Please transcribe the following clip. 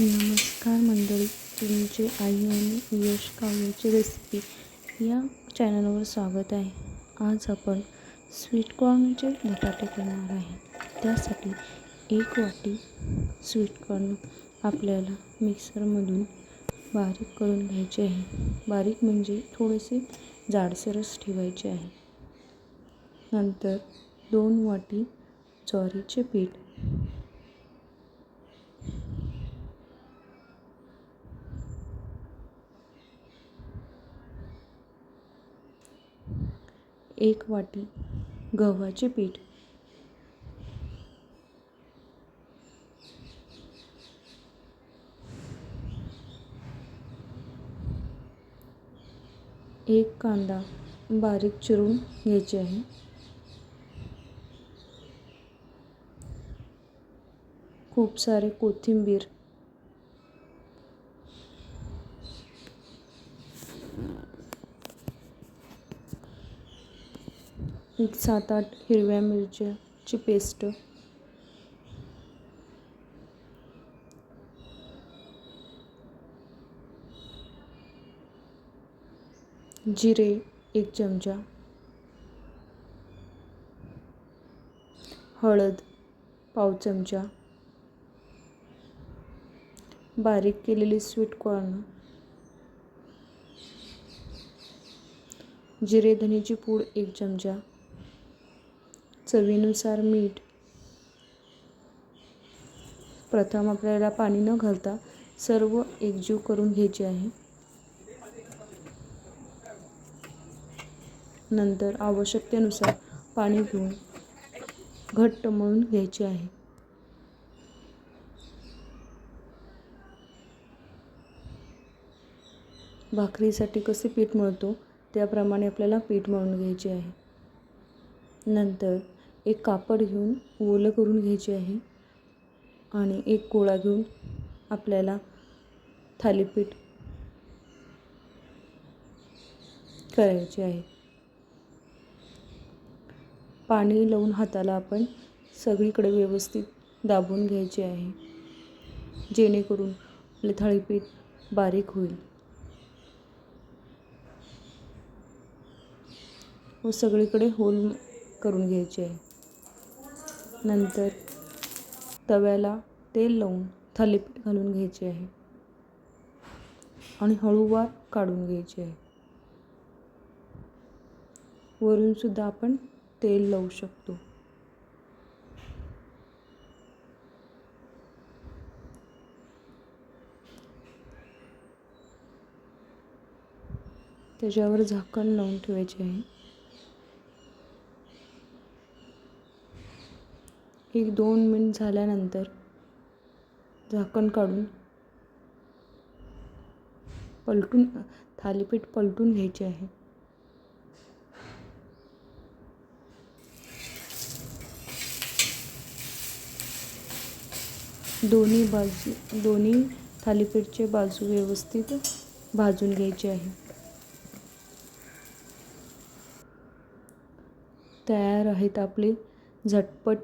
नमस्कार मंडळी तुमचे आई आणि यश काव्याची रेसिपी या चॅनलवर स्वागत आहे. आज आपण स्वीट कॉर्नचे बटाटे करणार आहे. त्यासाठी एक वाटी स्वीट कॉर्न आपल्याला मिक्सरमधून बारीक करून घ्यायचे आहे. बारीक म्हणजे थोडेसे जाडसरच ठेवायचे आहे. नंतर दोन वाटी ज्वारीचे पीठ एक वाटी गव्हाचे पीठ. एक कांदा बारीक चिरून घ्यायचे आहे. खूप सारे कोथिंबीर एक सात आठ हिरव्या मिरच्याची पेस्ट. जिरे एक चमचा. हळद पाव चमचा. बारीक केलेली स्वीट कॉर्न. जिरे धनेची पूड एक चमचा. चवीनुसार मीठ. प्रथम आपल्याला पाणी न घालता सर्व एकजीव करून घ्यायचे आहे. नंतर आवश्यकतेनुसार पाणी घेऊन घट्ट मळून घ्यायचे आहे. भाकरीसाठी कसे पीठ मळतो? त्याप्रमाणे आपल्याला पीठ मळून घ्यायचे आहे. नंतर एक कापड घेऊन ओलं करून घ्यायचे आहे आणि एक गोळा घेऊन आपल्याला थालीपीठ करायचे आहे. पाणी लावून हाताला आपण सगळीकडे व्यवस्थित दाबून घ्यायचे आहे. जेणेकरून आपले थाळीपीठ बारीक होईल. व सगळीकडे होल करून घ्यायचे आहे. नंतर तव्याला तेल लावून थालीपीठ घालून घ्यायचे आहे आणि हळूवार काढून घ्यायचे आहे. वरूनसुद्धा आपण तेल लावू शकतो. त्याच्यावर झाकण लावून ठेवायचे आहे. एक दोन मिनिट झाल्यानंतर झाकण काढून पलटून थालीपीठ पलटून घ्यायचे आहे. दोन्ही बाजू दोन्ही थालीपीठचे बाजू व्यवस्थित भाजून घ्यायचे आहे. तयार आहेत आपले झटपट